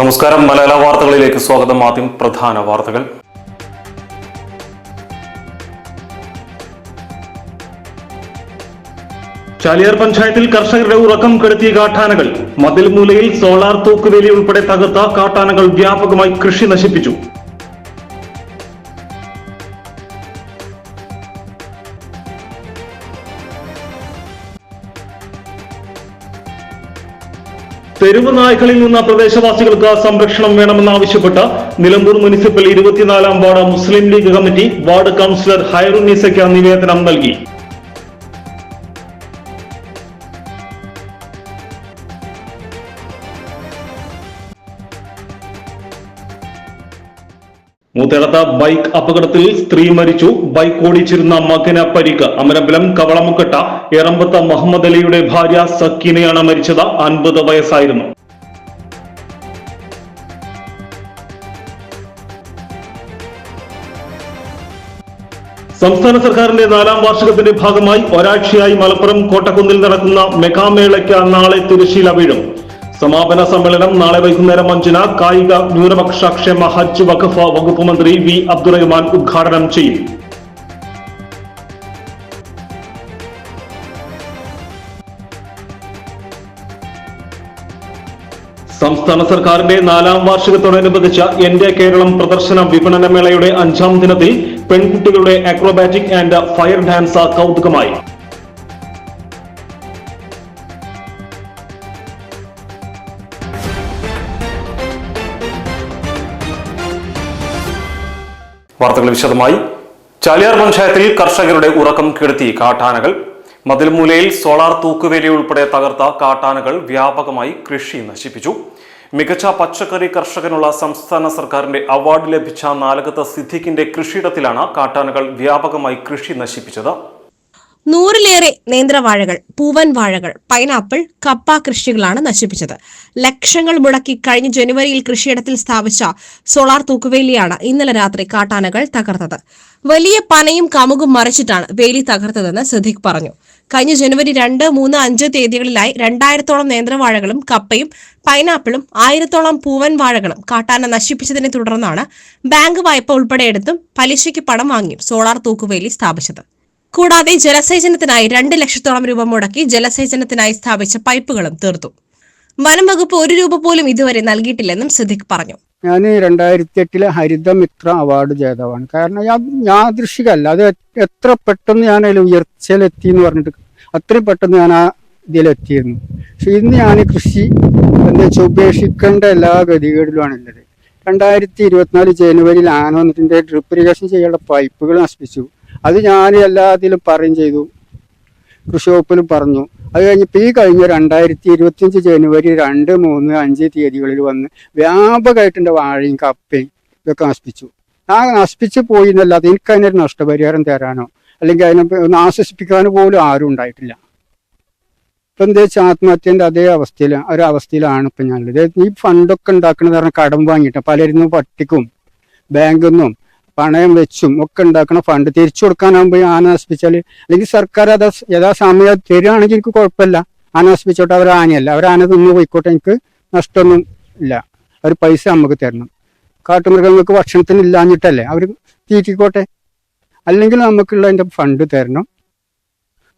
നമസ്കാരം. മലയാള വാർത്തകളിലേക്ക് സ്വാഗതം. ആദ്യം പ്രധാന വാർത്തകൾ. ചാലിയാർ പഞ്ചായത്തിൽ കർഷകരുടെ ഉറക്കം കെടുത്തിയ കാട്ടാനകൾ. മതിൽ മൂലയിൽ സോളാർ തൂക്കുവേലി ഉൾപ്പെടെ തകർത്ത കാട്ടാനകൾ വ്യാപകമായി കൃഷി നശിപ്പിച്ചു. തെരുവ് നായ്ക്കളിൽ നിന്ന് പ്രദേശവാസികൾക്ക് സംരക്ഷണം വേണമെന്നാവശ്യപ്പെട്ട് നിലമ്പൂർ മുനിസിപ്പൽ ഇരുപത്തിനാലാം ward Muslim League committee ward councillor ഹൈറുന്നീസയ്ക്ക് നിവേദനം നൽകി. മൂത്തേടത്ത ബൈക്ക് അപകടത്തിൽ സ്ത്രീ മരിച്ചു. ബൈക്ക് ഓടിച്ചിരുന്ന മകന് പരിക്ക്. അമരമ്പലം കവളമുക്കട്ട എറമ്പത്ത് മുഹമ്മദ് അലിയുടെ ഭാര്യ സക്കീനയാണ് മരിച്ചത്. അൻപത് വയസ്സായിരുന്നു. സംസ്ഥാന സർക്കാരിന്റെ നാലാം വാർഷികത്തിന്റെ ഭാഗമായി ഒരാഴ്ചയായി മലപ്പുറം കോട്ടക്കുന്നിൽ നടക്കുന്ന മെഗാമേളയ്ക്ക് നാളെ തിരശ്ശീല വീഴും. സമാപന സമ്മേളനം നാളെ വൈകുന്നേരം അഞ്ചിന് കായിക ന്യൂനപക്ഷ ക്ഷേമ ഹജ്ജ് വഖഫ് വകുപ്പ് മന്ത്രി വി അബ്ദുറഹ്മാൻ ഉദ്ഘാടനം ചെയ്യും. സംസ്ഥാന സർക്കാരിന്റെ നാലാം വാർഷികത്തോടനുബന്ധിച്ച് എന്റെ കേരളം പ്രദർശന വിപണന മേളയുടെ അഞ്ചാം ദിനത്തിൽ പെൺകുട്ടികളുടെ അക്രോബാറ്റിക് ആൻഡ് ഫയർ ഡാൻസ് കൗതുകമായി. വാർത്തകൾ വിശദമായി. ചാലിയാർ പഞ്ചായത്തിൽ കർഷകരുടെ ഉറക്കം കെടുത്തി കാട്ടാനകൾ. മതിൽമൂലയിൽ സോളാർ തൂക്കുവേലി ഉൾപ്പെടെ തകർത്ത കാട്ടാനകൾ വ്യാപകമായി കൃഷി നശിപ്പിച്ചു. മികച്ച പച്ചക്കറി കർഷകനുള്ള സംസ്ഥാന സർക്കാരിന്റെ അവാർഡ് ലഭിച്ച നാലകത്ത് സിദ്ദിഖിന്റെ കൃഷിയിടത്തിലാണ് കാട്ടാനകൾ വ്യാപകമായി കൃഷി നശിപ്പിച്ചത്. നൂറിലേറെ നേന്ത്രവാഴകൾ പൂവൻ വാഴകൾ പൈനാപ്പിൾ കപ്പ കൃഷികളാണ് നശിപ്പിച്ചത്. ലക്ഷങ്ങൾ മുടക്കി കഴിഞ്ഞ ജനുവരിയിൽ കൃഷിയിടത്തിൽ സ്ഥാപിച്ച സോളാർ തൂക്കുവേലിയാണ് ഇന്നലെ രാത്രി കാട്ടാനകൾ തകർത്തത്. വലിയ പനയും കമുകും മറിച്ചിട്ടാണ് വേലി തകർത്തതെന്ന് സിദ്ദിഖ് പറഞ്ഞു. കഴിഞ്ഞ ജനുവരി രണ്ട് മൂന്ന് അഞ്ച് തീയതികളിലായി രണ്ടായിരത്തോളം നേന്ത്രവാഴകളും കപ്പയും പൈനാപ്പിളും ആയിരത്തോളം പൂവൻ വാഴകളും കാട്ടാന നശിപ്പിച്ചതിനെ തുടർന്നാണ് ബാങ്ക് വായ്പ ഉൾപ്പെടെ എടുത്തും പലിശയ്ക്ക് പണം വാങ്ങിയും സോളാർ തൂക്കുവേലി സ്ഥാപിച്ചത്. കൂടാതെ ജലസേചനത്തിനായി രണ്ട് ലക്ഷത്തോളം രൂപ മുടക്കി ജലസേചനത്തിനായി സ്ഥാപിച്ച പൈപ്പുകളും തീർത്തു. വനം വകുപ്പ് ഒരു രൂപ പോലും ഇതുവരെ നൽകിയിട്ടില്ലെന്നും സിദ്ദിഖ് പറഞ്ഞു. ഞാൻ രണ്ടായിരത്തി എട്ടിലെ ഹരിതമിത്ര അവാർഡ് ജേതാവാണ്. കാരണം ഞാൻ യാദൃശികമല്ല. അത് എത്ര പെട്ടെന്ന് ഞാൻ അതിൽ ഉയർച്ചയിലെത്തി എന്ന് പറഞ്ഞിട്ട് അത്രയും പെട്ടെന്ന് ഞാൻ ആ ഇതിലെത്തിയിരുന്നു. പക്ഷെ ഇന്ന് ഞാൻ കൃഷി എന്താ വെച്ചാൽ ഉപേക്ഷിക്കേണ്ട എല്ലാ ഗതികേടിലുമാണ് ഉള്ളത് രണ്ടായിരത്തി ഇരുപത്തിനാല് ജനുവരിയിൽ ആന വന്നിട്ടുണ്ട്. ഡ്രിപ്പ് ഇറിഗേഷൻ ചെയ്യാനുള്ള പൈപ്പുകൾ നശിപ്പിച്ചു. അത് ഞാൻ എല്ലാത്തിലും പറയും ചെയ്തു. കൃഷി വകുപ്പിലും പറഞ്ഞു. അത് കഴിഞ്ഞപ്പോൾ ഈ കഴിഞ്ഞ രണ്ടായിരത്തി ഇരുപത്തിയഞ്ച് ജനുവരി രണ്ട് മൂന്ന് അഞ്ച് തീയതികളിൽ വന്ന് വ്യാപകമായിട്ടുണ്ട് വാഴയും കപ്പയും ഇതൊക്കെ നശിപ്പിച്ചു. ആ നശിപ്പിച്ച് പോയി എന്നല്ലാതെ എനിക്ക് അതിനൊരു നഷ്ടപരിഹാരം തരാനോ അല്ലെങ്കിൽ അതിനെ ഒന്ന് ആശ്വസിപ്പിക്കാനോ പോലും ആരും ഉണ്ടായിട്ടില്ല. ഇപ്പം എന്താ വെച്ചാൽ ആത്മഹത്യന്റെ അതേ അവസ്ഥയിൽ ഒരു അവസ്ഥയിലാണ് ഇപ്പം ഞാനുള്ളത്. ഈ ഫണ്ടൊക്കെ ഉണ്ടാക്കുന്നത് പറഞ്ഞാൽ കടം വാങ്ങിയിട്ട് പലരിന്നും പട്ടിക്കും ബാങ്കിൽ നിന്നും പണയം വെച്ചും ഒക്കെ ഉണ്ടാക്കുന്ന ഫണ്ട് തിരിച്ചു കൊടുക്കാനാകുമ്പോൾ ആന നശിപ്പിച്ചാൽ അല്ലെങ്കിൽ സർക്കാർ അത് യഥാസമയം തരികയാണെങ്കിൽ എനിക്ക് കുഴപ്പമില്ല. ആന അവർ ആനയല്ല. അവർ ആന തിന്ന് പോയിക്കോട്ടെ എനിക്ക് നഷ്ടമൊന്നും ഇല്ല. അവർ പൈസ നമുക്ക് തരണം. കാട്ടുമൃഗങ്ങൾക്ക് ഭക്ഷണത്തിന് ഇല്ലാഞ്ഞിട്ടല്ലേ? അവർ തീറ്റിക്കോട്ടെ. അല്ലെങ്കിൽ നമുക്കുള്ള അതിന്റെ ഫണ്ട് തരണം.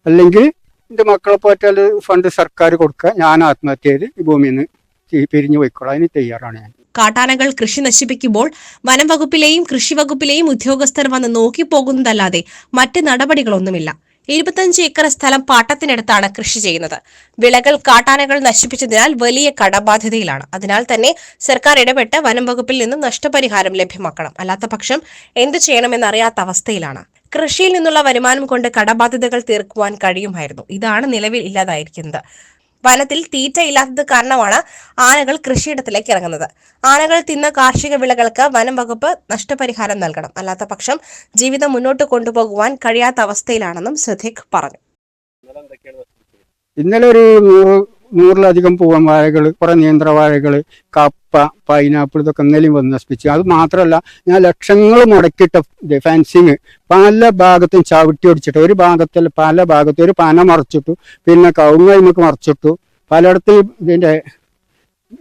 അല്ലെങ്കിൽ എന്റെ മക്കളെ പോറ്റാൽ ഫണ്ട് സർക്കാർ കൊടുക്കുക. ഞാൻ ആത്മഹത്യ ചെയ്ത് ഈ ഭൂമിയിൽ നിന്ന് പിരിഞ്ഞു പോയിക്കോളാം. അതിന് തയ്യാറാണ് ഞാൻ. കാട്ടാനകൾ കൃഷി നശിപ്പിക്കുമ്പോൾ വനം വകുപ്പിലെയും കൃഷി വകുപ്പിലെയും ഉദ്യോഗസ്ഥർ വന്ന് നോക്കിപ്പോകുന്നതല്ലാതെ മറ്റ് നടപടികളൊന്നുമില്ല. ഇരുപത്തഞ്ച് ഏക്കർ സ്ഥലം പാട്ടത്തിനടുത്താണ് കൃഷി ചെയ്യുന്നത്. വിളകൾ കാട്ടാനകൾ നശിപ്പിച്ചതിനാൽ വലിയ കടബാധ്യതയിലാണ്. അതിനാൽ തന്നെ സർക്കാർ ഇടപെട്ട് വനം വകുപ്പിൽ നിന്നും നഷ്ടപരിഹാരം ലഭ്യമാക്കണം. അല്ലാത്ത പക്ഷം എന്ത് ചെയ്യണമെന്നറിയാത്ത അവസ്ഥയിലാണ്. കൃഷിയിൽ നിന്നുള്ള വരുമാനം കൊണ്ട് കടബാധ്യതകൾ തീർക്കുവാൻ കഴിയുമായിരുന്നു. ഇതാണ് നിലവിൽ ഇല്ലാതായിരിക്കുന്നത്. വനത്തിൽ തീറ്റ ഇല്ലാത്തത് കാരണമാണ് ആനകൾ കൃഷിയിടത്തിലേക്ക് ഇറങ്ങുന്നത്. ആനകൾ തിന്ന കാർഷിക വിളകൾക്ക് വനം വകുപ്പ് നഷ്ടപരിഹാരം നൽകണം. അല്ലാത്ത പക്ഷം ജീവിതം മുന്നോട്ട് കൊണ്ടുപോകുവാൻ കഴിയാത്ത അവസ്ഥയിലാണെന്നും സിദ്ദിഖ് പറഞ്ഞു. ഇന്നലെ ഒരു നൂറിലധികം പൂവൻ വാഴകൾ കുറെ നേന്ത്രവാഴകൾ കപ്പ പൈനാപ്പിൾ ഇതൊക്കെ ഇന്നലെയും വന്ന് നശിപ്പിച്ചു. അത് മാത്രമല്ല ഞാൻ ലക്ഷങ്ങൾ മുടക്കിയിട്ട ഇത് ഫെൻസിങ് പല ഭാഗത്തും ചവിട്ടി ഒടിച്ചിട്ട് ഒരു ഭാഗത്തിൽ പല ഭാഗത്തും ഒരു പന മറച്ചിട്ടു പിന്നെ കവുങ്ങ് നമുക്ക് മറച്ചിട്ടു പലയിടത്തും ഇതിന്റെ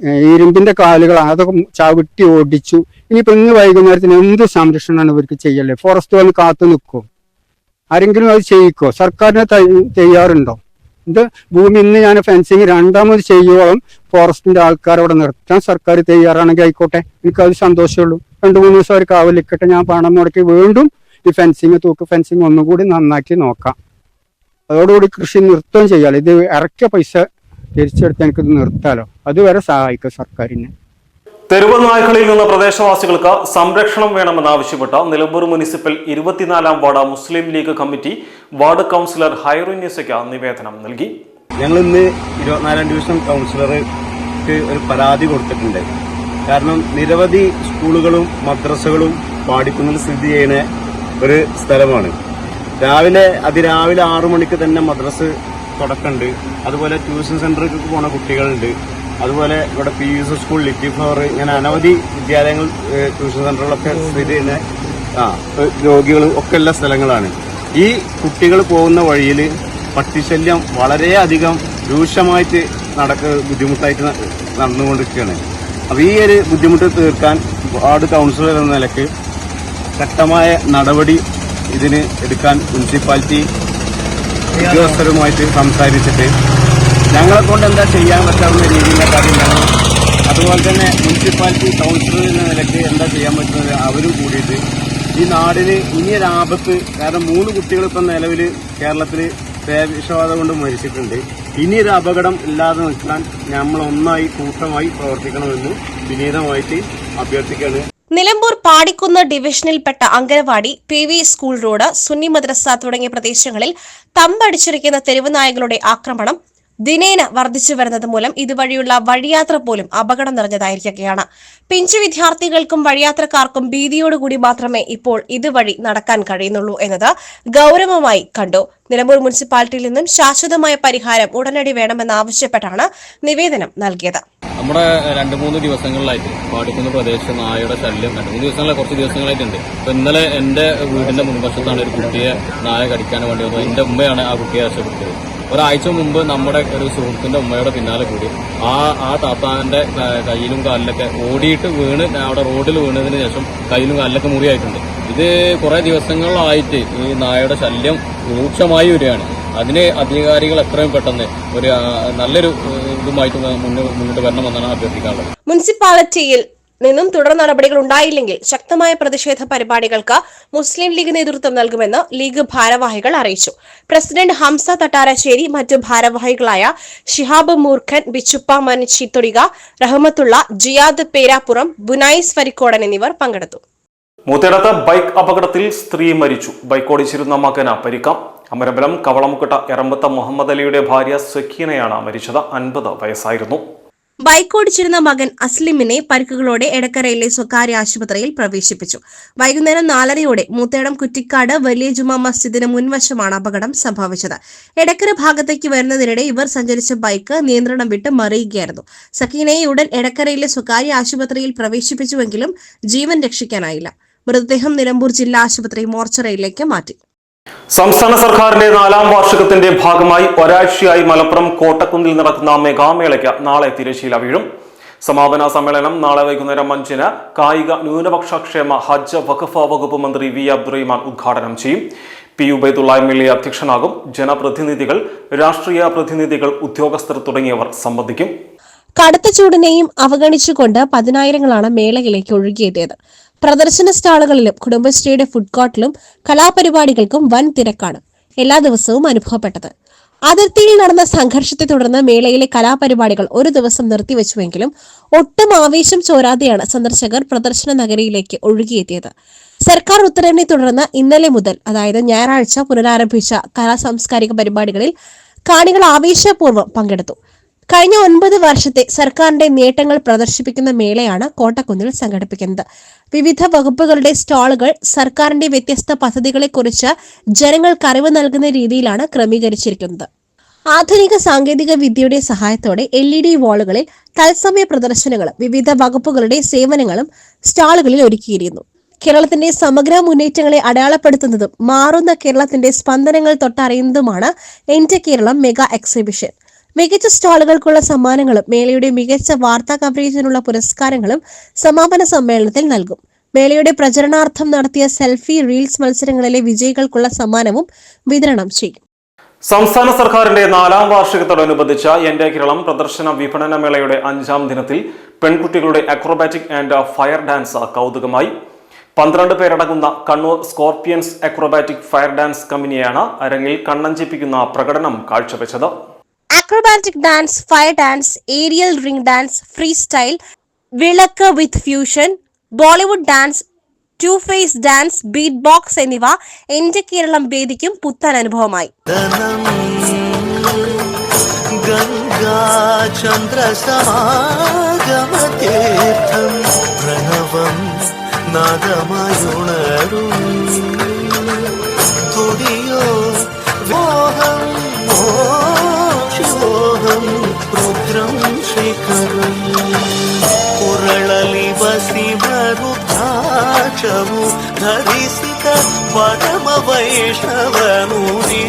ഏഹ് ഇരുമ്പിന്റെ കാലുകളാണ് അതൊക്കെ ചവിട്ടി ഓടിച്ചു ഇനിയിപ്പോ ഇന്ന് വൈകുന്നേരത്തിന് എന്ത് സംരക്ഷണമാണ് ഇവർക്ക് ചെയ്യല്ലേ ഫോറസ്റ്റ് വന്ന് കാത്തു നിൽക്കും? ആരെങ്കിലും അത് ചെയ്യിക്കോ? സർക്കാരിനെ തയ്യാറുണ്ടോ? ഇത് ഭൂമി ഇന്ന് ഞാൻ ഫെൻസിങ് രണ്ടാമത് ചെയ്യുവോളം ഫോറസ്റ്റിന്റെ ആൾക്കാർ അവിടെ നിർത്താൻ സർക്കാർ തയ്യാറാണെങ്കിൽ ആയിക്കോട്ടെ. എനിക്ക് അത് സന്തോഷമുള്ളൂ രണ്ടു മൂന്ന് ദിവസം അവർ കാവലിക്കട്ടെ ഞാൻ പണം മുടക്കി വീണ്ടും ഈ ഫെൻസിങ് തൂക്ക് ഫെൻസിങ് ഒന്നും കൂടി നന്നാക്കി നോക്കാം. അതോടുകൂടി കൃഷി നിർത്തുകയും ചെയ്യാലോ. ഇത് ഇറക്കിയ പൈസ തിരിച്ചെടുത്ത് എനിക്കിത് നിർത്താലോ. അതുവരെ സഹായിക്കും സർക്കാരിനെ. തെരുവ് നായ്ക്കളിൽ നിന്ന് പ്രദേശവാസികൾക്ക് സംരക്ഷണം വേണമെന്നാവശ്യപ്പെട്ട നിലമ്പൂർ മുനിസിപ്പൽ ഇരുപത്തിനാലാം ward Muslim League committee ward councillor ഹൈറുന്യസയ്ക്ക് നിവേദനം നൽകി. ഞങ്ങൾ ഇന്ന് ഇരുപത്തിനാലാം ഡിവിഷൻ കൗൺസിലർക്ക് ഒരു പരാതി കൊടുത്തിട്ടുണ്ട്. കാരണം നിരവധി സ്കൂളുകളും മദ്രസകളും പാടിക്കുന്നതിൽ സ്ഥിതി ചെയ്യുന്ന ഒരു സ്ഥലമാണ്. രാവിലെ അതിരാവിലെ ആറു മണിക്ക് തന്നെ മദ്രസ് തുടക്കമുണ്ട്. അതുപോലെ ട്യൂഷൻ സെന്ററിലേക്ക് പോണ കുട്ടികളുണ്ട്. അതുപോലെ ഇവിടെ P U school little flower ഇങ്ങനെ അനവധി വിദ്യാലയങ്ങൾ ട്യൂഷൻ സെന്ററുകളൊക്കെ സ്ഥിതി ചെയ്യുന്ന ആ രോഗികൾ ഒക്കെ ഉള്ള സ്ഥലങ്ങളാണ്. ഈ കുട്ടികൾ പോകുന്ന വഴിയിൽ പട്ടിശല്യം വളരെയധികം രൂക്ഷമായിട്ട് നടക്ക ബുദ്ധിമുട്ടായിട്ട് നടന്നുകൊണ്ടിരിക്കുകയാണ്. അപ്പോൾ ഈ ഒരു ബുദ്ധിമുട്ട് തീർക്കാൻ വാർഡ് കൗൺസിലർ എന്ന നിലയ്ക്ക് ശക്തമായ നടപടി ഇതിന് എടുക്കാൻ മുനിസിപ്പാലിറ്റി ഉദ്യോഗസ്ഥരുമായിട്ട് സംസാരിച്ചിട്ട് ഞങ്ങളെ കൊണ്ട് എന്താ ചെയ്യാൻ പറ്റാവുന്ന രീതിയിൽ കാര്യം അതുപോലെ തന്നെ മുനിസിപ്പാലിറ്റി കൗൺസിലർ എന്ന നിലയ്ക്ക് എന്താ ചെയ്യാൻ പറ്റുന്നത് അവരും കൂടിയിട്ട് ഈ നാടിന് ഇനിയൊരു ആപത്ത് കാരണം മൂന്ന് കുട്ടികൾ ഇപ്പം നിലവിൽ കേരളത്തിൽ വിഷവാദം കൊണ്ട് മരിച്ചിട്ടുണ്ട്. ഇനിയൊരു അപകടം ഇല്ലാതെ നിൽക്കാൻ നമ്മൾ ഒന്നായി കൂട്ടമായി പ്രവർത്തിക്കണമെന്ന് വിനീതമായിട്ട് അഭ്യർത്ഥിക്കുകയാണ്. Nilambur Padikkunnu ഡിവിഷനിൽപ്പെട്ട anganwadi P V school road Sunni മദ്രസ തുടങ്ങിയ പ്രദേശങ്ങളിൽ തമ്പടിച്ചിരിക്കുന്ന തെരുവ് ആക്രമണം ദിനേന വർദ്ധിച്ചു വരുന്നത് മൂലം ഇതുവഴിയുള്ള വഴിയാത്ര പോലും അപകടം നിറഞ്ഞതായിരിക്കുകയാണ്. പിഞ്ചു വിദ്യാർത്ഥികൾക്കും വഴിയാത്രക്കാർക്കും ഭീതിയോടുകൂടി മാത്രമേ ഇപ്പോൾ ഇതുവഴി നടക്കാൻ കഴിയുന്നുള്ളൂ എന്നത് ഗൗരവമായി കണ്ടു. നിലമ്പൂർ മുനിസിപ്പാലിറ്റിയിൽ നിന്നും ശാശ്വതമായ പരിഹാരം ഉടനടി വേണമെന്നാവശ്യപ്പെട്ടാണ് നിവേദനം നൽകിയത്. നമ്മുടെ രണ്ട് മൂന്ന് ദിവസങ്ങളിലായിട്ട് പാടിക്കുന്ന പ്രദേശം നായയുടെ ശല്യം രണ്ട് മൂന്ന് ദിവസങ്ങളെ കുറച്ച് ദിവസങ്ങളായിട്ടുണ്ട്. ഇപ്പൊ ഇന്നലെ എന്റെ വീടിന്റെ മുൻവശത്താണ് ഒരു കുട്ടിയെ നായ കടിക്കാൻ വേണ്ടി വന്നത് എന്റെ ഉമ്മയാണ് ആ കുട്ടിയെ രക്ഷപ്പെടുത്തിയത് ഒരാഴ്ച മുമ്പ് നമ്മുടെ ഒരു സുഹൃത്തിന്റെ ഉമ്മയുടെ പിന്നാലെ കൂടി ആ ആ താത്താന്റെ ക- കയ്യിലും കാലിലൊക്കെ ഓടിയിട്ട് വീണ് അവിടെ റോഡിൽ വീണതിന് ശേഷം കയ്യിലും കാലിലൊക്കെ മുറിയായിട്ടുണ്ട്. ഇത് കുറെ ദിവസങ്ങളായിട്ട് ഈ നായയുടെ ശല്യം രൂക്ഷമായി വരികയാണ്. അതിന് അധികാരികൾ എത്രയും പെട്ടെന്ന് ഒരു നല്ലൊരു ഇതുമായിട്ട് മുന്നോ- മുന്നോട്ട് വരണമെന്നാണ് അഭ്യർത്ഥിക്കാനുള്ളത്. മുനിസിപ്പാലിറ്റിയിൽ നിന്നും തുടർ നടപടികൾ ഉണ്ടായില്ലെങ്കിൽ ശക്തമായ പ്രതിഷേധ പരിപാടികൾക്ക് മുസ്ലിം ലീഗ് നേതൃത്വം നൽകുമെന്ന് ലീഗ് ഭാരവാഹികൾ അറിയിച്ചു. പ്രസിഡന്റ് ഹംസ തട്ടാരശ്ശേരി മറ്റ് ഭാരവാഹികളായ ഷിഹാബ് മൂർഖൻ ബിച്ചുപ്പ മനിച്ചി തൊടിക റഹ്മത്തുള്ള ജിയാദ് പേരാപ്പുറം ബുനൈസ് ഫരിക്കോടൻ എന്നിവർ പങ്കെടുത്തു. മൂത്തേടത്ത് ബൈക്ക് അപകടത്തിൽ സ്ത്രീ മരിച്ചു. ബൈക്ക് ഓടിച്ചിരുന്ന മകന് പരിക്കാം അമരബലം കവളമുക്കട്ട എറമ്പത്ത മുഹമ്മദ് അലിയുടെ ഭാര്യ സക്കീനയാണ് മരിച്ചത്. അൻപത് വയസ്സായിരുന്നു. ബൈക്ക് ഓടിച്ചിരുന്ന മകൻ അസ്ലിമിനെ പരിക്കുകളോടെ എടക്കരയിലെ സ്വകാര്യ ആശുപത്രിയിൽ പ്രവേശിപ്പിച്ചു. വൈകുന്നേരം നാലരയോടെ മൂത്തേടം കുറ്റിക്കാട് വലിയ ജുമാ മസ്ജിദിന് മുൻവശമാണ് അപകടം സംഭവിച്ചത്. എടക്കര ഭാഗത്തേക്ക് വരുന്നതിനിടെ ഇവർ സഞ്ചരിച്ച ബൈക്ക് നിയന്ത്രണം വിട്ട് മറിയുകയായിരുന്നു. സക്കീനയെ ഉടൻ എടക്കരയിലെ സ്വകാര്യ ആശുപത്രിയിൽ പ്രവേശിപ്പിച്ചുവെങ്കിലും ജീവൻ രക്ഷിക്കാനായില്ല. മൃതദേഹം നിലമ്പൂർ ജില്ലാ ആശുപത്രി മോർച്ചറയിലേക്ക് മാറ്റി. സംസ്ഥാന സർക്കാരിന്റെ നാലാം വാർഷികത്തിന്റെ ഭാഗമായി ഒരാഴ്ചയായി മലപ്പുറം കോട്ടക്കുന്നിൽ നടക്കുന്ന മെഗാമേളയ്ക്ക് നാളെ തിരശ്ശീല വീഴും. സമാപന സമ്മേളനം നാളെ വൈകുന്നേരം അഞ്ചിന് കായിക ന്യൂനപക്ഷ ക്ഷേമ ഹജ്ജ് വഖഫ വകുപ്പ് മന്ത്രി വി അബ്ദുറഹിമാൻ ഉദ്ഘാടനം ചെയ്യും. P Ubaidullah M L A അധ്യക്ഷനാകും ജനപ്രതിനിധികൾ രാഷ്ട്രീയ പ്രതിനിധികൾ ഉദ്യോഗസ്ഥർ തുടങ്ങിയവർ സംബന്ധിക്കും. കടുത്ത ചൂടിനെയും അവഗണിച്ചുകൊണ്ട് പതിനായിരങ്ങളാണ് മേളയിലേക്ക് ഒഴുകിയെത്തിയത്. പ്രദർശന സ്റ്റാളുകളിലും കുടുംബശ്രീയുടെ ഫുഡ് കോർട്ടിലും കലാപരിപാടികൾക്കും വൻ തിരക്കാണ് എല്ലാ ദിവസവും അനുഭവപ്പെട്ടത്. അതിർത്തിയിൽ നടന്ന സംഘർഷത്തെ തുടർന്ന് മേളയിലെ കലാപരിപാടികൾ ഒരു ദിവസം നിർത്തിവെച്ചുവെങ്കിലും ഒട്ടും ആവേശം ചോരാതെയാണ് സന്ദർശകർ പ്രദർശന നഗരിയിലേക്ക് ഒഴുകിയെത്തിയത്. സർക്കാർ ഉത്തരവിനെ തുടർന്ന് ഇന്നലെ മുതൽ അതായത് ഞായറാഴ്ച പുനരാരംഭിച്ച കലാ സാംസ്കാരിക പരിപാടികളിൽ കാണികൾ ആവേശപൂർവം പങ്കെടുത്തു. കഴിഞ്ഞ ഒൻപത് വർഷത്തെ സർക്കാരിന്റെ നേട്ടങ്ങൾ പ്രദർശിപ്പിക്കുന്ന മേളയാണ് കോട്ടക്കുന്നിൽ സംഘടിപ്പിക്കുന്നത്. വിവിധ വകുപ്പുകളുടെ സ്റ്റാളുകൾ സർക്കാരിന്റെ വ്യത്യസ്ത പദ്ധതികളെക്കുറിച്ച് ജനങ്ങൾക്ക് അറിവ് നൽകുന്ന രീതിയിലാണ് ക്രമീകരിച്ചിരിക്കുന്നത്. ആധുനിക സാങ്കേതിക വിദ്യയുടെ സഹായത്തോടെ എൽ ഇ ഡി വാളുകളിൽ തത്സമയ പ്രദർശനങ്ങളും വിവിധ വകുപ്പുകളുടെ സേവനങ്ങളും സ്റ്റാളുകളിൽ ഒരുക്കിയിരുന്നു. കേരളത്തിന്റെ സമഗ്ര മുന്നേറ്റങ്ങളെ അടയാളപ്പെടുത്തുന്നതും മാറുന്ന കേരളത്തിന്റെ സ്പന്ദനങ്ങൾ തൊട്ടറിയുന്നതുമാണ് എന്റെ കേരളം മെഗാ എക്സിബിഷൻ. മികച്ച സ്റ്റാളുകൾക്കുള്ള സമ്മാനങ്ങളും മേളയുടെ മികച്ച വാർത്താ കവറേജിനുള്ള പുരസ്കാരങ്ങളും സമാപന സമ്മേളനത്തിൽ നൽകും. മേളയുടെ പ്രചരണാർത്ഥം നടത്തിയ സെൽഫി റീൽസ് മത്സരങ്ങളിലെ വിജയികൾക്കുള്ള സമ്മാനവും വിതരണം ചെയ്യും. സംസ്ഥാന സർക്കാരിന്റെ നാലാം വാർഷികത്തോടനുബന്ധിച്ച എന്റെ കേരളം പ്രദർശന വിപണന മേളയുടെ അഞ്ചാം ദിനത്തിൽ പെൺകുട്ടികളുടെ അക്രോബാറ്റിക് ആൻഡ് ഫയർ ഡാൻസ് കൗതുകമായി. പന്ത്രണ്ട് പേരടങ്ങുന്ന Kannur scorpions acrobatic fire dance കമ്പനിയാണ് അരങ്ങിൽ കണ്ണഞ്ചിപ്പിക്കുന്ന പ്രകടനം കാഴ്ചവെച്ചത്. Acrobatic dance fire dance aerial ring dance freestyle വിളക്ക് with fusion Bollywood dance two face dance beat box എന്നിവ എന്റെ കേരളം വേദിക്കും പുത്തൻ അനുഭവമായി. ധനം ഗംഗാചന്ദ്രസമാഗമതീർത്ഥം പ്രണവം നാദമായുണരും మోక్షము ధరిసిత పరమ వైష్ణవను నీ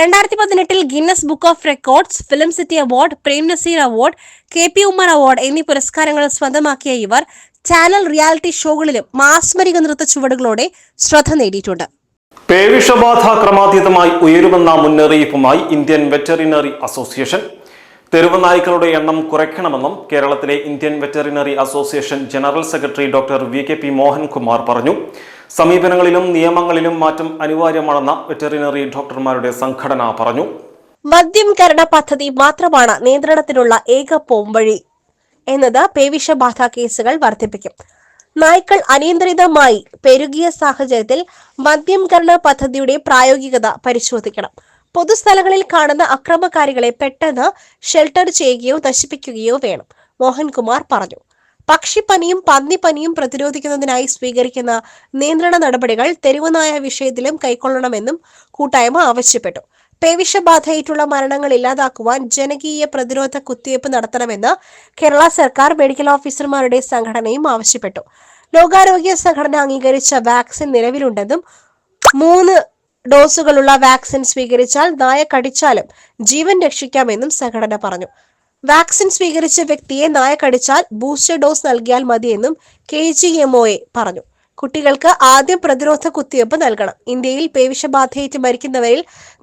രണ്ടായിരത്തി പതിനെട്ടിൽ Guinness book of records film city award Prem Nazir award K P Ummer award എന്നീ പുരസ്കാരങ്ങൾ സ്വന്തമാക്കിയ ഇവർ ചാനൽ റിയാലിറ്റി ഷോകളിലും മാസ്മരിക നൃത്ത ചുവടുകളോടെ ശ്രദ്ധ നേടിയിട്ടുണ്ട്. പേവിഷബാധ ക്രമാതീതമായി ഉയരുമെന്ന മുന്നറിയിപ്പുമായി ഇന്ത്യൻ വെറ്ററിനറി അസോസിയേഷൻ. തെരുവ് നായ്ക്കളുടെ എണ്ണം കുറയ്ക്കണമെന്നും കേരളത്തിലെ Indian veterinary association general secretary doctor V K P Mohankumar പറഞ്ഞു. സമീപനങ്ങളിലും നിയമങ്ങളിലും മാറ്റം അനിവാര്യമാണെന്ന വെറ്ററിനറി ഡോക്ടർമാരുടെ സംഘടന പറഞ്ഞു. മദ്യംകരണ പദ്ധതി മാത്രമാണ് നിയന്ത്രണത്തിനുള്ള ഏക പോംവഴി. എന്നത് പേവിഷബാധ കേസുകൾ വർദ്ധിപ്പിക്കും. നായ്ക്കൾ അനിയന്ത്രിതമായി പെരുകിയ സാഹചര്യത്തിൽ മദ്യംകരണ പദ്ധതിയുടെ പ്രായോഗികത പരിശോധിക്കണം. പൊതുസ്ഥലങ്ങളിൽ കാണുന്ന അക്രമകാരികളെ പെട്ടെന്ന് ഷെൽട്ടർ ചെയ്യുകയോ നശിപ്പിക്കുകയോ വേണം മോഹൻകുമാർ പറഞ്ഞു. പക്ഷിപ്പനിയും പന്നിപ്പനിയും പ്രതിരോധിക്കുന്നതിനായി സ്വീകരിക്കുന്ന നിയന്ത്രണ നടപടികൾ തെരുവുനായ വിഷയത്തിലും കൈക്കൊള്ളണമെന്നും കൂട്ടായ്മ ആവശ്യപ്പെട്ടു. പേവിഷബാധയേറ്റുള്ള മരണങ്ങൾ ഇല്ലാതാക്കുവാൻ ജനകീയ പ്രതിരോധ കുത്തിവയ്പ് നടത്തണമെന്ന് കേരള സർക്കാർ മെഡിക്കൽ ഓഫീസർമാരുടെ സംഘടനയും ആവശ്യപ്പെട്ടു. ലോകാരോഗ്യ സംഘടന അംഗീകരിച്ച വാക്സിൻ നിലവിലുണ്ടെന്നും മൂന്ന് ഡോസുകളുള്ള വാക്സിൻ സ്വീകരിച്ചാൽ നായ കടിച്ചാലും ജീവൻ രക്ഷിക്കാമെന്നും സംഘടന പറഞ്ഞു. വാക്സിൻ സ്വീകരിച്ച വ്യക്തിയെ നായ കടിച്ചാൽ ബൂസ്റ്റർ ഡോസ് നൽകിയാൽ മതിയെന്നും കെ ജി എംഒഎ പറഞ്ഞു. കുട്ടികൾക്ക് ആദ്യം പ്രതിരോധ കുത്തിവയ്പ് നൽകണം. ഇന്ത്യയിൽ പേവിഷബാധയേറ്റ് മരിക്കുന്നവരിൽ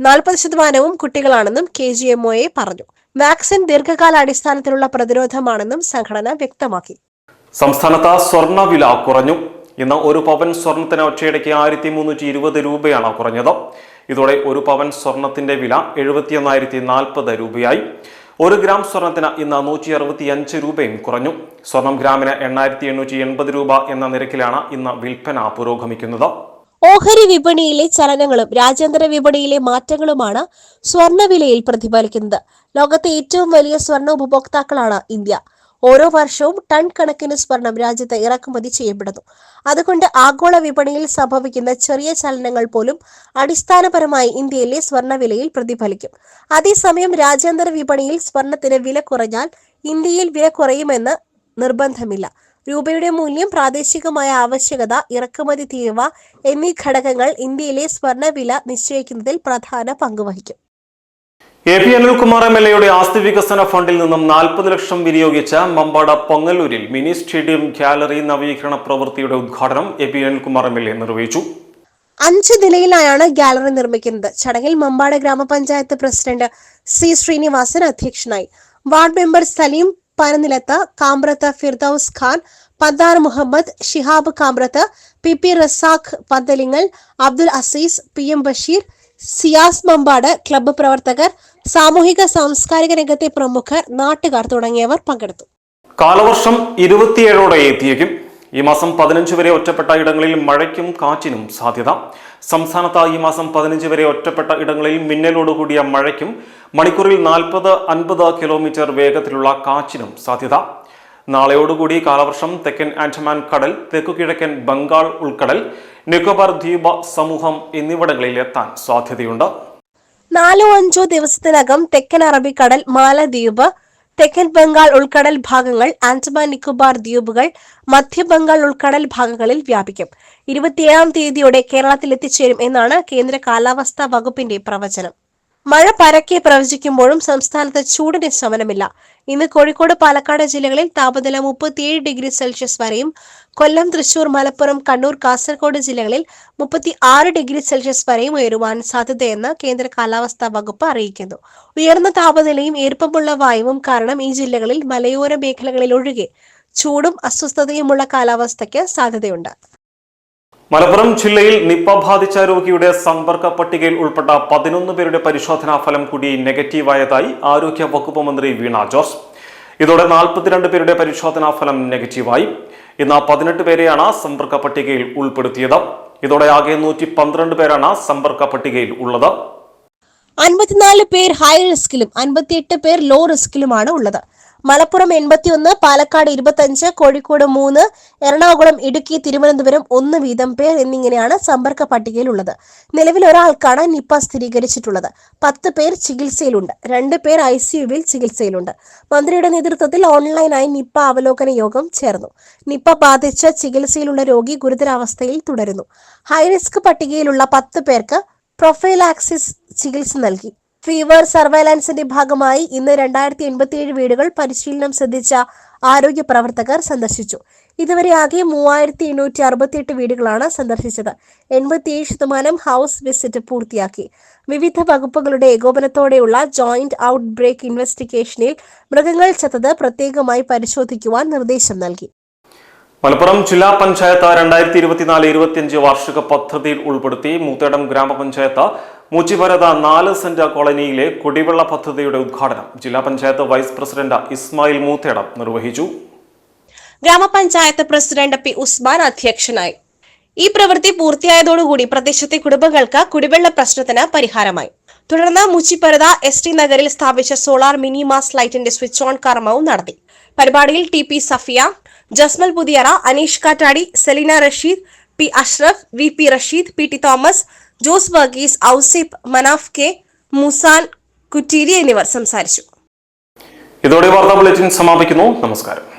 നാൽപ്പത് ശതമാനവും കുട്ടികളാണെന്നും കെ ജി എം ഒയെ പറഞ്ഞു. വാക്സിൻ ദീർഘകാലാടിസ്ഥാനത്തിലുള്ള പ്രതിരോധമാണെന്നും സംഘടന വ്യക്തമാക്കി. സംസ്ഥാനത്ത് സ്വർണവില കുറഞ്ഞു. ഇന്ന് ഒരു പവൻ സ്വർണത്തിന് ഒറ്റയടയ്ക്ക് ആയിരത്തി മുന്നൂറ്റി ഇരുപത് രൂപയാണ് കുറഞ്ഞത്. ഇതോടെ ഒരു പവൻ സ്വർണത്തിന്റെ വില എഴുപത്തിയൊന്നായിരത്തി നാൽപ്പത് രൂപയായി. ഒരു ഗ്രാം സ്വർണത്തിന് ഇന്ന് നൂറ്റി അറുപത്തി അഞ്ച് രൂപയും കുറഞ്ഞു. സ്വർണം ഗ്രാമിന് എണ്ണായിരത്തി എണ്ണൂറ്റി എൺപത് രൂപ എന്ന നിരക്കിലാണ് ഇന്ന് വിൽപ്പന പുരോഗമിക്കുന്നത്. ഓഹരി വിപണിയിലെ ചലനങ്ങളും രാജ്യാന്തര വിപണിയിലെ മാറ്റങ്ങളുമാണ് സ്വർണവിലയിൽ പ്രതിഫലിക്കുന്നത്. ലോകത്തെ ഏറ്റവും വലിയ സ്വർണ ഉപഭോക്താക്കളാണ് ഇന്ത്യ. ഓരോ വർഷവും ടൺ കണക്കിന് സ്വർണം രാജ്യത്ത് ഇറക്കുമതി ചെയ്യപ്പെടുന്നു. അതുകൊണ്ട് ആഗോള വിപണിയിൽ സംഭവിക്കുന്ന ചെറിയ ചലനങ്ങൾ പോലും അടിസ്ഥാനപരമായി ഇന്ത്യയിലെ സ്വർണവിലയിൽ പ്രതിഫലിക്കും. അതേസമയം രാജ്യാന്തര വിപണിയിൽ സ്വർണത്തിന് വില കുറഞ്ഞാൽ ഇന്ത്യയിൽ വില കുറയുമെന്ന് നിർബന്ധമില്ല. രൂപയുടെ മൂല്യം പ്രാദേശികമായ ആവശ്യകത ഇറക്കുമതി തീരുവ എന്നീ ഘടകങ്ങൾ ഇന്ത്യയിലെ സ്വർണവില നിശ്ചയിക്കുന്നതിൽ പ്രധാന പങ്ക് വഹിക്കും. A P Anilkumar M L എയുടെ ആസ്തി വികസന ഫണ്ടിൽ നിന്നും നാൽപ്പത് ലക്ഷം വിനിയോഗിച്ച മമ്പാട പൊങ്ങല്ലൂരിൽ മിനി സ്റ്റേഡിയം ഗാലറി നവീകരണ പ്രവൃത്തിയുടെ ഉദ്ഘാടനം A P Anilkumar M L A നിർവഹിച്ചു. അഞ്ച് നിലയിലായാണ് ഗാലറി നിർമ്മിക്കുന്നത്. ചടങ്ങിൽ മമ്പാട് ഗ്രാമപഞ്ചായത്ത് പ്രസിഡന്റ് സി ശ്രീനിവാസൻ അധ്യക്ഷനായി. Ward member Saleem Pananilath Kambrath Firdous Khan Paddar Muhammad Shihab Kambrath P P Razak Panthalingal Abdul Azeez P M Basheer Siyas Mambad club പ്രവർത്തകർ സാമൂഹിക സാംസ്കാരിക രംഗത്തെ പ്രമുഖർ നാട്ടുകാർ തുടങ്ങിയവർ പങ്കെടുത്തു. കാലവർഷം ഇരുപത്തിയേഴോടെ എത്തിയേക്കും ഈ മാസം പതിനഞ്ച് വരെ ഒറ്റപ്പെട്ട ഇടങ്ങളിൽ മഴയ്ക്കും കാറ്റിനും സാധ്യത. സംസ്ഥാനത്ത് ഈ മാസം പതിനഞ്ച് വരെ ഒറ്റപ്പെട്ട ഇടങ്ങളിൽ മിന്നലോടുകൂടിയ മഴയ്ക്കും മണിക്കൂറിൽ നാൽപ്പത് അൻപത് കിലോമീറ്റർ വേഗത്തിലുള്ള കാറ്റിനും സാധ്യത. നാളെയോടുകൂടി കാലവർഷം തെക്കൻ ആൻഡമാൻ കടൽ തെക്കുകിഴക്കൻ ബംഗാൾ ഉൾക്കടൽ നിക്കോബാർ ദ്വീപ സമൂഹം എന്നിവിടങ്ങളിൽ എത്താൻ സാധ്യതയുണ്ട്. നാലോ അഞ്ചോ ദിവസത്തിനകം തെക്കൻ അറബിക്കടൽ മാലദ്വീപ് തെക്കൻ ബംഗാൾ ഉൾക്കടൽ ഭാഗങ്ങൾ ആൻഡമാൻ നിക്കോബാർ ദ്വീപുകൾ മധ്യ ബംഗാൾ ഉൾക്കടൽ ഭാഗങ്ങളിൽ വ്യാപിക്കും. ഇരുപത്തിയേഴാം തീയതിയോടെ കേരളത്തിൽ എത്തിച്ചേരും എന്നാണ് കേന്ദ്ര കാലാവസ്ഥാ വകുപ്പിന്റെ പ്രവചനം. മഴ പരക്കെ പ്രവചിക്കുമ്പോഴും സംസ്ഥാനത്ത് ചൂടിന് ശമനമില്ല. ഇന്ന് കോഴിക്കോട് പാലക്കാട് ജില്ലകളിൽ താപനില മുപ്പത്തിയേഴ് ഡിഗ്രി സെൽഷ്യസ് വരെയും കൊല്ലം തൃശൂർ മലപ്പുറം കണ്ണൂർ കാസർഗോഡ് ജില്ലകളിൽ മുപ്പത്തി ആറ് ഡിഗ്രി സെൽഷ്യസ് വരെയും ഉയരുവാൻ സാധ്യതയെന്ന് കേന്ദ്ര കാലാവസ്ഥാ വകുപ്പ് അറിയിക്കുന്നു. ഉയർന്ന താപനിലയും ഈർപ്പമുള്ള വായുവും കാരണം ഈ ജില്ലകളിൽ മലയോര മേഖലകളിൽ ഒഴികെ ചൂടും അസ്വസ്ഥതയുമുള്ള കാലാവസ്ഥയ്ക്ക് സാധ്യതയുണ്ട്. മലപ്പുറം ജില്ലയിൽ നിപ്പ ബാധിച്ച രോഗിയുടെ സമ്പർക്ക പട്ടികയിൽ ഉൾപ്പെട്ട പതിനൊന്ന് പേരുടെ പരിശോധനാ ഫലം കൂടി നെഗറ്റീവായതായി ആരോഗ്യ വകുപ്പ് മന്ത്രി വീണ ജോർജ്. ഇതോടെ നാൽപ്പത്തിരണ്ട് പേരുടെ പരിശോധനാ ഫലം നെഗറ്റീവായി. ഇന്ന് പതിനെട്ട് പേരെയാണ് സമ്പർക്ക പട്ടികയിൽ ഉൾപ്പെടുത്തിയത്. ഇതോടെ ആകെ നൂറ്റി പന്ത്രണ്ട് പേരാണ് സമ്പർക്ക പട്ടികയിൽ ഉള്ളത്. അൻപത്തിനാല് പേർ ഹൈ റിസ്കിലും അൻപത്തിയെട്ട് പേർ ലോ റിസ്കിലുമാണ് ഉള്ളത്. മലപ്പുറം എൺപത്തിയൊന്ന് പാലക്കാട് ഇരുപത്തഞ്ച് കോഴിക്കോട് മൂന്ന് എറണാകുളം ഇടുക്കി തിരുവനന്തപുരം ഒന്ന് വീതം പേർ എന്നിങ്ങനെയാണ് സമ്പർക്ക പട്ടികയിലുള്ളത്. നിലവിൽ ഒരാൾക്കാണ് നിപ്പ സ്ഥിരീകരിച്ചിട്ടുള്ളത്. പത്ത് പേർ ചികിത്സയിലുണ്ട്. രണ്ട് പേർ ഐ സിയുവിൽ ചികിത്സയിലുണ്ട്. മന്ത്രിയുടെ നേതൃത്വത്തിൽ ഓൺലൈനായി നിപ്പ അവലോകന യോഗം ചേർന്നു. നിപ്പ ബാധിച്ച ചികിത്സയിലുള്ള രോഗി ഗുരുതരാവസ്ഥയിൽ തുടരുന്നു. ഹൈറിസ്ക് പട്ടികയിലുള്ള പത്ത് പേർക്ക് പ്രൊഫൈലാക്സിസ് ചികിത്സ നൽകി. ഫീവർ സർവൈലൻസിന്റെ ഭാഗമായി ഇന്ന് രണ്ടായിരത്തി എൺപത്തിയേഴ് വീടുകൾ പരിശീലനം ശ്രദ്ധിച്ച ആരോഗ്യ പ്രവർത്തകർ സന്ദർശിച്ചു. ഇതുവരെ ആകെ മൂവായിരത്തി എണ്ണൂറ്റി അറുപത്തിയെട്ട് വീടുകളാണ് സന്ദർശിച്ചത്. എൺപത്തിയേഴ് ശതമാനം ഹൗസ് വിസിറ്റ് പൂർത്തിയാക്കി. വിവിധ വകുപ്പുകളുടെ ഏകോപനത്തോടെയുള്ള ജോയിന്റ് ഔട്ട് ബ്രേക്ക് ഇൻവെസ്റ്റിഗേഷനിൽ മൃഗങ്ങൾ ചത്തത് പ്രത്യേകമായി പരിശോധിക്കുവാൻ നിർദ്ദേശം നൽകി. മലപ്പുറം ജില്ലാ പഞ്ചായത്ത് രണ്ടായിരത്തി ഇരുപത്തിനാല് ഇരുപത്തിയഞ്ച് വാർഷിക പദ്ധതിയിൽ ഉൾപ്പെടുത്തി മൂത്തേടം ഗ്രാമപഞ്ചായത്ത് മൂച്ചിപരത നാല് സെന്റ് കോളനിയിലെ കുടിവെള്ള പദ്ധതിയുടെ ഉദ്ഘാടനം ജില്ലാ പഞ്ചായത്ത് വൈസ് പ്രസിഡന്റ് ഇസ്മായിൽ മൂത്തേടം നിർവഹിച്ചു. ഗ്രാമപഞ്ചായത്ത് പ്രസിഡന്റ് പി ഉസ്മാൻ അധ്യക്ഷനായി. ഈ പ്രവൃത്തി പൂർത്തിയായതോടുകൂടി പ്രദേശത്തെ കുടുംബങ്ങൾക്ക് കുടിവെള്ള പ്രശ്നത്തിന് പരിഹാരമായി. തുടർന്ന് മുച്ചിപ്പരത എസ് ടി നഗറിൽ സ്ഥാപിച്ച സോളാർ മിനി മാസ് ലൈറ്റിന്റെ സ്വിച്ച് ഓൺ കർമ്മവും നടത്തി. പരിപാടിയിൽ T P Safiya Jasmal Puthiyara Aneesh Kattadi Seleena Rasheed P Ashraf V P Rasheed P T Thomas Jose Varghese Ousif Manaf K Musan Kutteeri എന്നിവർ സംസാരിച്ചു. ഇതോടെ വാർത്താ ബുള്ളറ്റിൻ സമാപിക്കുന്നു. നമസ്കാരം.